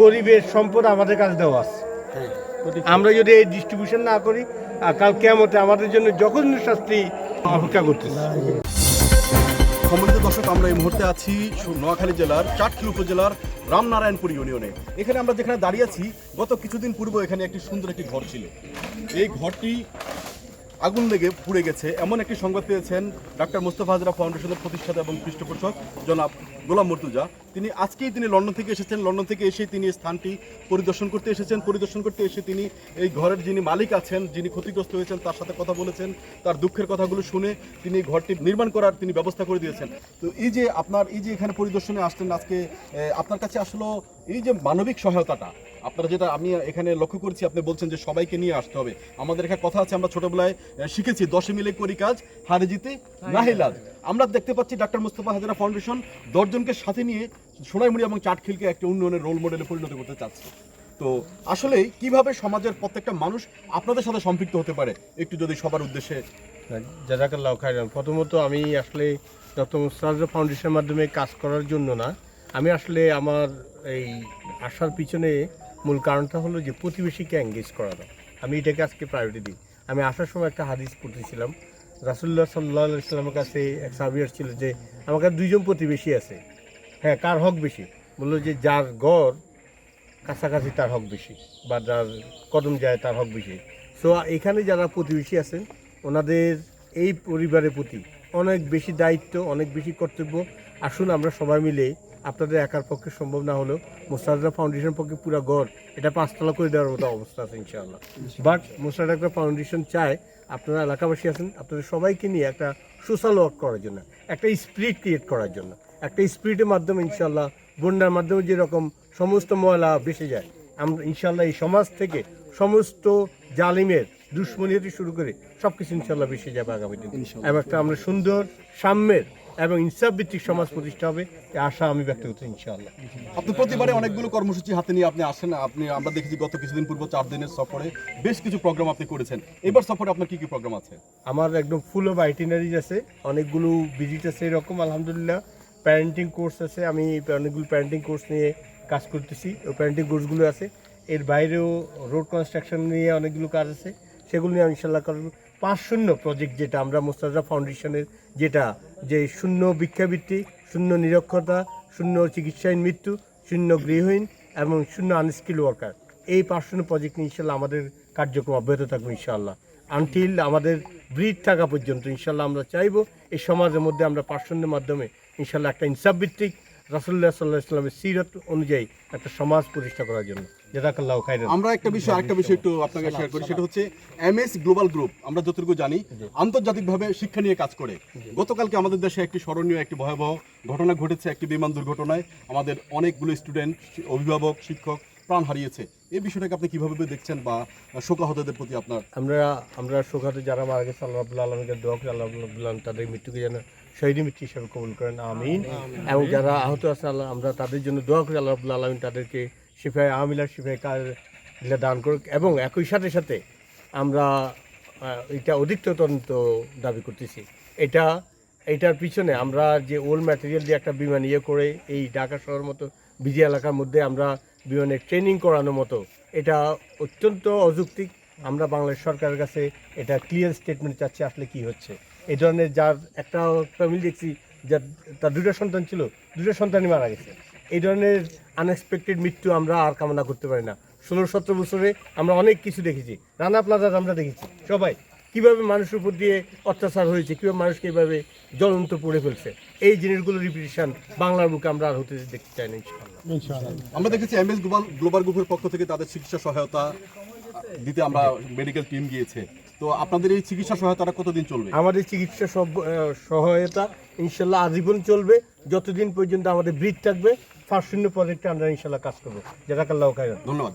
গরিবের সম্পদ আমাদের কাছে দেওয়া আছে। আমরা যদি এই ডিস্ট্রিবিউশন না করি কাল কেমতে আমাদের জন্য জঘন্য শাস্তি অপেক্ষা করতেছে। সম্মানিত দর্শক, আমরা এই মুহূর্তে আছি নোয়াখালী জেলার চাটখিল উপজেলার রামনারায়ণপুর ইউনিয়নে। এখানে আমরা যেখানে দাঁড়িয়ে আছি, গত কিছুদিন পূর্ব এখানে একটি সুন্দর একটি ঘর ছিল। এই ঘরটি আগুন লেগে পুড়ে গেছে। এমন একটি সংবাদ পেয়েছেন ডাক্তার মোস্তফা হাজরা ফাউন্ডেশনের প্রতিষ্ঠাতা এবং পৃষ্ঠপোষক জনাব গোলাম মর্তুজা। তিনি আজকেই তিনি লন্ডন থেকে এসেছেন। লন্ডন থেকে এসে তিনি স্থানটি পরিদর্শন করতে এসেছেন। পরিদর্শন করতে এসে তিনি এই ঘরের যিনি মালিক আছেন, যিনি ক্ষতিগ্রস্ত হয়েছেন, তার সাথে কথা বলেছেন, তার দুঃখের কথাগুলো শুনে তিনি ঘরটি নির্মাণ করার তিনি ব্যবস্থা করে দিয়েছেন। তো এই যে আপনার, এই যে এখানে পরিদর্শনে আসলেন আজকে আপনার কাছে আসলো এই যে মানবিক সহায়তাটা আপনারা যেটা আমি এখানে লক্ষ্য করছি আপনি বলছেন যে সবাইকে নিয়ে আসতে হবে। আমাদের এখানে কথা আছে আমরা ছোটবেলায় শিখেছি দশে মিলে করি কাজ হারে জিতে নাহিলাজ আমরা দেখতে পাচ্ছি ডাক্তার মুস্তফা হাজারা ফাউন্ডেশন দশজনকে সাথে নিয়ে সোনাইমুড়ি এবং চাটখিলকে একটা উন্নয়নের রোল মডেলে পরিণত করতে চাচ্ছে। তো আসলে কীভাবে সমাজের প্রত্যেকটা মানুষ আপনাদের সাথে সম্পৃক্ত হতে পারে একটু যদি সবার উদ্দেশ্যে। জাজাকাল্লাহ খাইরান প্রথমত আমি আসলে ডক্টর মুস্তাজ ফাউন্ডেশনের মাধ্যমে কাজ করার জন্য না আমি আসলে আমার এই আসার পিছনে মূল কারণটা হলো যে প্রতিবেশীকে এঙ্গেজ করানো আমি এটাকে আজকে প্রায়োরিটি দিই। আমি আসার সময় একটা হাদিস পড়তেছিলাম। রাসুল্লাহ সাল্লাহ ইসলামের কাছে এক সাবিয়ার ছিল যে আমার কাছে দুইজন প্রতিবেশী আছে। হ্যাঁ কার হক বেশি? বলল যে, যার গড় কাছাকাছি তার হক বেশি বা যার কদম যায় তার হক বেশি। সো এখানে যারা প্রতিবেশী আছেন, ওনাদের এই পরিবারের প্রতি অনেক বেশি দায়িত্ব, অনেক বেশি কর্তব্য। আসুন আমরা সবাই মিলে আপনাদের একার পক্ষে সম্ভব না হলেও মোস্তাদা ফাউন্ডেশন পক্ষে পুরো গড় এটা পাঁচতলা করে দেওয়ার মতো অবস্থা আছে ইনশাআল্লাহ। বাট মোস্তাদা ফাউন্ডেশন চায় আপনারা এলাকাবাসী আছেন আপনাদের সবাইকে নিয়ে একটা সোশ্যাল ওয়ার্ক করার জন্য একটা স্পিরিট ক্রিয়েট করার জন্য একটা স্পিরিটের মাধ্যমে ইনশাল্লাহ বন্যার মাধ্যমে যেরকম সমস্ত ময়লা ভেসে যায় আমরা ইনশাল্লাহ এই সমাজ থেকে সমস্ত জালিমের দুশ্মনী শুরু করে সব কিছু ইনশাল্লাহ ভেসে যাবে আগামী দিন। এবং একটা আমরা সুন্দর সাম্যের এবং ইনসাফ ভিত্তিক সমাজ প্রতিষ্ঠা হবে এই আশা আমি ব্যক্ত করছি ইনশাআল্লাহ। আপনি প্রতিবারে অনেকগুলো কর্মসূচি হাতে নিয়ে আপনি আসেন আপনি আমরা দেখেছি গত কিছুদিন পূর্ব চার দিনের সফরে বেশ কিছু প্রোগ্রাম আপনি করেছেন। এবার সফরে আপনার কি কি প্রোগ্রাম আছে? আমার একদম ফুল অফ আইটিনারিজ আছে অনেকগুলো ভিজিট আছে এরকম আলহামদুলিল্লাহ। প্যারেন্টিং কোর্স আছে আমি অনেকগুলো প্যারেন্টিং কোর্স নিয়ে কাজ করতেছি ওই প্যারেন্টিং কোর্সগুলো আছে। এর বাইরেও রোড কনস্ট্রাকশন নিয়ে অনেকগুলো কাজ আছে সেগুলো নিয়ে আমি ইনশাল্লাহ করব। পাঁচ শূন্য প্রজেক্ট যেটা আমরা মোস্তাজা ফাউন্ডেশনের যেটা যে শূন্য ভিক্ষাবৃত্তি, শূন্য নিরক্ষরতা, শূন্য চিকিৎসাহীন মৃত্যু, শূন্য গৃহহীন এবং শূন্য আনস্কিল ওয়ার্কার। এই পার্সোনাল প্রজেক্ট নিয়ে ইনশাল্লাহ আমাদের কার্যক্রম অব্যাহত থাকবে ইনশাল্লাহ। আনটিল আমাদের ব্রিড থাকা পর্যন্ত ইনশাল্লাহ আমরা চাইব এই সমাজের মধ্যে আমরা পার্সনের মাধ্যমে ইনশাল্লাহ একটা ইনসাফ ভিত্তিক রাসুল্লাহ সাল্লাহ ইসলামের সিরত অনুযায়ী একটা সমাজ প্রতিষ্ঠা করার জন্য। খাইরান আমরা একটা বিষয় আরেকটা বিষয় একটু আপনাকে শেয়ার করি সেটা হচ্ছে এম এস গ্লোবাল গ্রুপ আমরা যতটুকু জানি আন্তর্জাতিকভাবে শিক্ষা নিয়ে কাজ করে। গতকালকে আমাদের দেশে একটি স্মরণীয় একটি ভয়াবহ ঘটনা ঘটেছে একটি বিমান দুর্ঘটনায়। আমাদের অনেকগুলো স্টুডেন্ট অভিভাবক শিক্ষক প্রাণ হারিয়েছে। এই বিষয়টাকে আপনি কীভাবে দেখছেন বা শোকাহতদের প্রতি আপনার? আমরা আমরা শোকাতে যারা মারা গেছে আল্লাহ আব্দুল্লাহ আলমীকে দোয়া করি আল্লাহ আব্দুল্লাহ তাদের মৃত্যুকে যেন শহীদ মৃত্যু হিসাবে কবুল করেন আমিন। এবং যারা আহত আছে আল্লাহ আমরা তাদের জন্য দোয়া করি আল্লাহ আব্দুল্লাহ আলমিন তাদেরকে শিফায় আমিলার শিফায় কার দান করুক। এবং একই সাথে সাথে আমরা এটা অধিক তদন্ত দাবি করতেছি। এটা এটার পিছনে আমরা যে ওল্ড ম্যাটেরিয়াল দিয়ে একটা বিমান ইয়ে করে এই ঢাকা শহর মতো বিজি এলাকার মধ্যে আমরা বিমানের ট্রেনিং করানোর মতো। এটা অত্যন্ত অযৌক্তিক। আমরা বাংলাদেশ সরকারের কাছে এটা ক্লিয়ার স্টেটমেন্ট চাচ্ছি আসলে কি হচ্ছে। এই ধরনের যার একটা ফ্যামিলি দেখছি, যার, তার দুটো সন্তান ছিল, দুটো সন্তানই মারা গেছে। এই ধরনের আনএক্সপেক্টেড মৃত্যু আমরা আর কামনা করতে পারি না। ষোলো সতেরো বছরে আমরা অনেক কিছু দেখেছি। রানা প্লাজার আমরা দেখেছি। সবাই কীভাবে মানুষের উপর দিয়ে অত্যাচার হয়েছে কীভাবে মানুষকে এইভাবে জ্বলন্ত পড়ে ফেলছে এই জিনিসগুলো রিপিটিশন বাংলার বুকে আমরা আর হতে দেখতে চাই না ইনশাআল্লাহ। আমরা দেখেছি এমএস গ্লোবাল গ্লোবাল গ্রুপের পক্ষ থেকে তাদের চিকিৎসা সহায়তা দিতে আমরা মেডিকেল টিম গিয়েছে। তো আপনাদের এই চিকিৎসা সহায়তাটা কতদিন চলবে? আমাদের চিকিৎসা সব- সহায়তা ইনশাল্লাহ আজীবন চলবে। যতদিন পর্যন্ত আমাদের ব্রিজ থাকবে ফার্স্ট শূন্য প্রজেক্টে আমরা ইনশাল্লাহ কাজ করব। জাজাকাল্লাহ খাইরান ধন্যবাদ।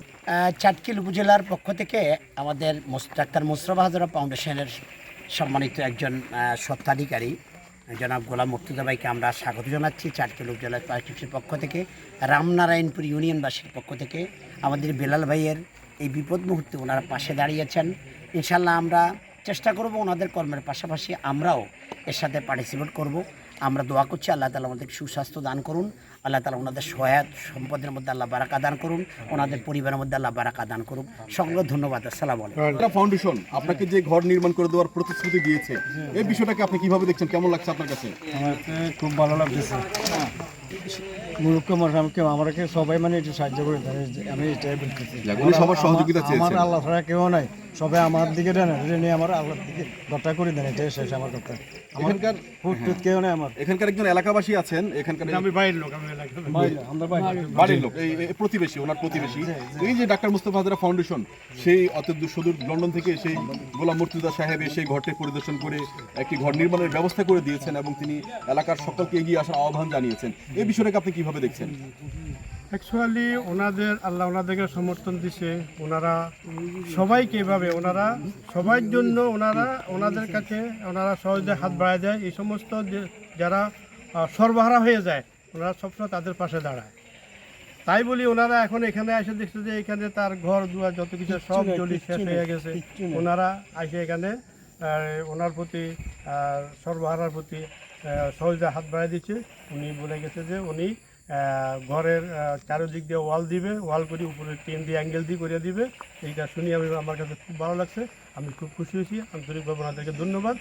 চাটকিল উপজেলার পক্ষ থেকে আমাদের ডাক্তার মোশরফ হাজরা ফাউন্ডেশনের সম্মানিত একজন স্বত্বাধিকারী জনাব গোলাম মুর্তুজা ভাইকে আমরা স্বাগত জানাচ্ছি চাটকিল উপজেলার পার্টির পক্ষ থেকে রামনারায়ণপুর ইউনিয়নবাসীর পক্ষ থেকে। আমাদের বেলাল ভাইয়ের এই বিপদ মুহূর্তে ওনারা পাশে দাঁড়িয়েছেন ইনশাল্লাহ আমরা চেষ্টা করব ওনাদের কর্মের পাশাপাশি আমরাও এর সাথে পার্টিসিপেট করব। আমরা দোয়া করছি আল্লাহ তালা আমাদের সুস্বাস্থ্য দান করুন। আল্লাহ তালা ওনাদের সহায়ত সম্পদের মধ্যে আল্লাহ বারাকা দান করুন ওনাদের পরিবারের মধ্যে আল্লাহ বারাকা দান করুন সকলকে ধন্যবাদ আসসালাম আলাইকুম। ফাউন্ডেশন আপনাকে যে ঘর নির্মাণ করে দেওয়ার প্রতিশ্রুতি দিয়েছে এই বিষয়টাকে আপনি কীভাবে দেখছেন? কেমন লাগছে আপনার কাছে? আমার খুব ভালো লাগতেছে। মূর্খ মানুষ আমাকে আমাকে সবাই মানে একটু সাহায্য করে দেয় আমি এটাই বলতেছি সবার সহযোগিতা আমার আল্লাহ ছাড়া কেউ নাই। সবাই আমার দিকে দেন নিয়ে আমার আল্লাহর দিকে ঘরটা করে দেন এটাই শেষ আমার কথা। এখানকার ফুট টুট কেউ নেই আমার। এখানকার একজন এলাকাবাসী আছেন এখানকার আমি বাইরের লোক আমি এলাকার ভাই, আমরা ভাই বাড়ির লোক। এই এই প্রতিবেশী ওনার প্রতিবেশী। এই যে ডাক্তার মুস্তফা হাজরা ফাউন্ডেশন সেই সুদূর লন্ডন থেকে সেই গোলাম মুর্তুজা সাহেব সেই ঘরটি পরিদর্শন করে একটি ঘর নির্মাণের ব্যবস্থা করে দিয়েছেন এবং তিনি এলাকার সকলকে এগিয়ে আসার আহ্বান জানিয়েছেন। এই বিষয়টাকে আপনি কীভাবে দেখছেন? অ্যাকচুয়ালি ওনাদের আল্লাহ ওনাদেরকে সমর্থন দিছে। ওনারা সবাইকে এভাবে ওনারা সবার জন্য ওনারা ওনাদের কাছে ওনারা সহজে হাত বাড়ায় দেয়। এই সমস্ত যারা সর্বহারা হয়ে যায় ওনারা সবসময় তাদের পাশে দাঁড়ায়। তাই বলি ওনারা এখন এখানে এসে দেখছে যে এখানে তার ঘর দুয়ার যত কিছু সব জলি শেষ হয়ে গেছে। ওনারা এসে এখানে ওনার প্রতি সর্বহারার প্রতি সহজে হাত বাড়িয়ে দিচ্ছে উনি বলে গেছে যে উনি ঘরের চারোদিক দিয়ে ওয়াল দিবে, ওয়াল করে উপরে টেন দিয়ে অ্যাঙ্গেল দিয়ে করে দিবে। এইটা শুনি আমি আমার কাছে খুব ভালো লাগছে। আমি খুব খুশি হয়েছি। আন্তরিকভাবে ওনাদেরকে ধন্যবাদ।